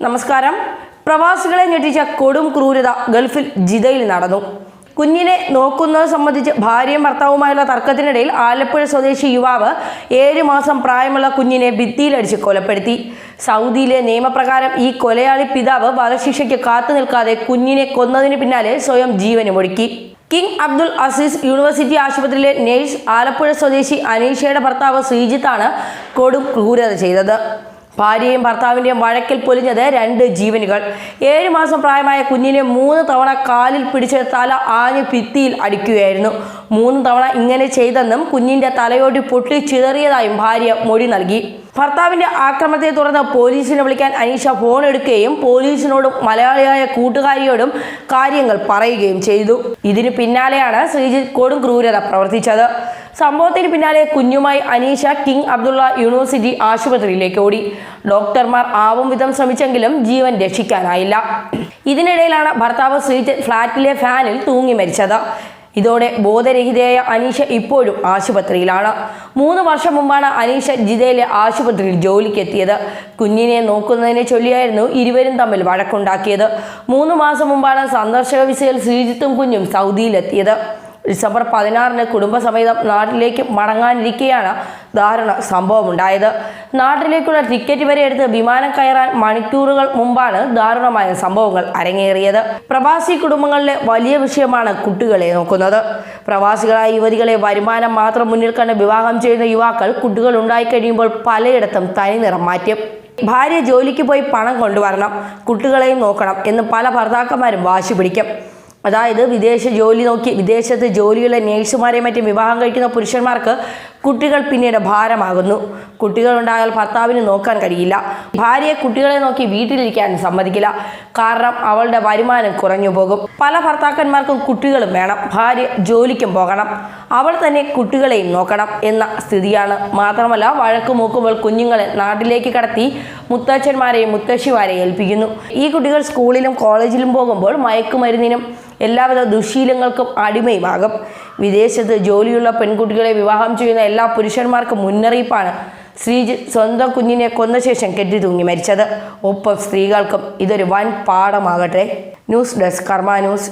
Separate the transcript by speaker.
Speaker 1: നമസ്കാരം. പ്രവാസികളെ ഞെട്ടിച്ച കൊടും ക്രൂരത ഗൾഫിൽ ജിദയിൽ നടന്നു. കുഞ്ഞിനെ നോക്കുന്നത് സംബന്ധിച്ച് ഭാര്യയും ഭർത്താവുമായുള്ള തർക്കത്തിനിടയിൽ ആലപ്പുഴ സ്വദേശി യുവാവ് ഏഴ് മാസം പ്രായമുള്ള കുഞ്ഞിനെ ഭിത്തിയിലടിച്ച് കൊലപ്പെടുത്തി. സൗദിയിലെ നിയമപ്രകാരം ഈ കൊലയാളി പിതാവ് വധശിക്ഷയ്ക്ക് കാത്തു നിൽക്കാതെ കുഞ്ഞിനെ കൊന്നതിന് പിന്നാലെ സ്വയം ജീവനുമൊടുക്കി കിങ് അബ്ദുൾ അസീസ് യൂണിവേഴ്സിറ്റി ആശുപത്രിയിലെ നേഴ്സ് ആലപ്പുഴ സ്വദേശി അനീഷയുടെ ഭർത്താവ് ശ്രീജിത്താണ് കൊടും ക്രൂരത ചെയ്തത്. ഭാര്യയും ഭർത്താവിന്റെയും വഴക്കിൽ പൊലിഞ്ഞത് രണ്ട് ജീവനുകൾ. ഏഴു മാസം പ്രായമായ കുഞ്ഞിനെ മൂന്ന് തവണ കാലിൽ പിടിച്ച തല ആഞ്ഞ് ഭിത്തിയിൽ അടിക്കുകയായിരുന്നു. മൂന്ന് തവണ ഇങ്ങനെ ചെയ്തെന്നും കുഞ്ഞിന്റെ തലയോട്ടി പൊട്ടി ചിതറിയതായും ഭാര്യ മൊഴി നൽകി. ഭർത്താവിന്റെ ആക്രമണത്തെ തുടർന്ന് പോലീസിനെ വിളിക്കാൻ അനീഷ ഫോൺ എടുക്കുകയും പോലീസിനോടും മലയാളിയായ കൂട്ടുകാരിയോടും കാര്യങ്ങൾ പറയുകയും ചെയ്തു. ഇതിനു പിന്നാലെയാണ് ശ്രീജിത്ത് കൊടും ക്രൂരത പ്രവർത്തിച്ചത്. സംഭവത്തിന് പിന്നാലെ കുഞ്ഞുമായി അനീഷ കിങ് അബ്ദുള്ള യൂണിവേഴ്സിറ്റി ആശുപത്രിയിലേക്ക് ഓടി. ഡോക്ടർമാർ ആവും വിധം ശ്രമിച്ചെങ്കിലും ജീവൻ രക്ഷിക്കാനായില്ല. ഇതിനിടയിലാണ് ഭർത്താവ് ശ്രീജിത്ത് ഫ്ളാറ്റിലെ ഫാനിൽ തൂങ്ങി മരിച്ചത്. ഇതോടെ ബോധരഹിതയായ അനീഷ ഇപ്പോഴും ആശുപത്രിയിലാണ്. മൂന്ന് വർഷം മുമ്പാണ് അനീഷ ജിദയിലെ ആശുപത്രിയിൽ ജോലിക്കെത്തിയത്. കുഞ്ഞിനെ നോക്കുന്നതിനെ ചൊല്ലിയായിരുന്നു ഇരുവരും തമ്മിൽ വഴക്കുണ്ടാക്കിയത്. മൂന്ന് മാസം മുമ്പാണ് സന്ദർശക വിസയിൽ ശ്രീജിത്തും കുഞ്ഞും സൗദിയിലെത്തിയത്. ഡിസംബർ പതിനാറിന് കുടുംബസമേതം നാട്ടിലേക്ക് മടങ്ങാനിരിക്കെയാണ് ദാരുണ സംഭവമുണ്ടായത്. നാട്ടിലേക്കുള്ള ടിക്കറ്റ് വരെ എടുത്ത് വിമാനം കയറാൻ മണിക്കൂറുകൾ മുമ്പാണ് ദാരുണമായ സംഭവങ്ങൾ അരങ്ങേറിയത്. പ്രവാസി കുടുംബങ്ങളിലെ വലിയ വിഷയമാണ് കുട്ടികളെ നോക്കുന്നത്. പ്രവാസികളായ യുവതികളെ വരുമാനം മാത്രം മുന്നിൽ കണ്ട് വിവാഹം ചെയ്യുന്ന യുവാക്കൾ കുട്ടികൾ ഉണ്ടായിക്കഴിയുമ്പോൾ പലയിടത്തും തനിനിറം മാറ്റും. ഭാര്യ ജോലിക്ക് പോയി പണം കൊണ്ടുവരണം കുട്ടികളെയും നോക്കണം എന്ന് പല ഭർത്താക്കന്മാരും വാശി പിടിക്കും. അതായത് വിദേശ ജോലി നോക്കി വിദേശത്ത് ജോലിയുള്ള നേഴ്സുമാരെയും മറ്റും വിവാഹം കഴിക്കുന്ന പുരുഷന്മാർക്ക് കുട്ടികൾ പിന്നീട് ഭാരമാകുന്നു. കുട്ടികളുണ്ടായാൽ ഭർത്താവിന് നോക്കാൻ കഴിയില്ല. ഭാര്യയെ കുട്ടികളെ നോക്കി വീട്ടിലിരിക്കാൻ സമ്മതിക്കില്ല. കാരണം അവളുടെ വരുമാനം കുറഞ്ഞു പോകും. പല ഭർത്താക്കന്മാർക്കും കുട്ടികളും വേണം. ഭാര്യ ജോലിക്കും പോകണം. അവൾ തന്നെ കുട്ടികളെയും നോക്കണം എന്ന സ്ഥിതിയാണ്. മാത്രമല്ല വഴക്ക് മൂക്കുമ്പോൾ കുഞ്ഞുങ്ങളെ നാട്ടിലേക്ക് കടത്തി മുത്തച്ഛന്മാരെയും മുത്തശ്ശിമാരെയും ഏൽപ്പിക്കുന്നു. ഈ കുട്ടികൾ സ്കൂളിലും കോളേജിലും പോകുമ്പോൾ മയക്കുമരുന്നിനും എല്ലാവിധ ദുശീലങ്ങൾക്കും അടിമയുമാകും. വിദേശത്ത് ജോലിയുള്ള പെൺകുട്ടികളെ വിവാഹം ചെയ്യുന്ന എല്ലാ പുരുഷന്മാർക്കും മുന്നറിയിപ്പാണ് ശ്രീജിത്ത് സ്വന്തം കുഞ്ഞിനെ കൊന്ന ശേഷം കെട്ടി തൂങ്ങി മരിച്ചത്. ഒപ്പം സ്ത്രീകൾക്കും ഇതൊരു വൻ പാഠമാകട്ടെ. News desk Karma news.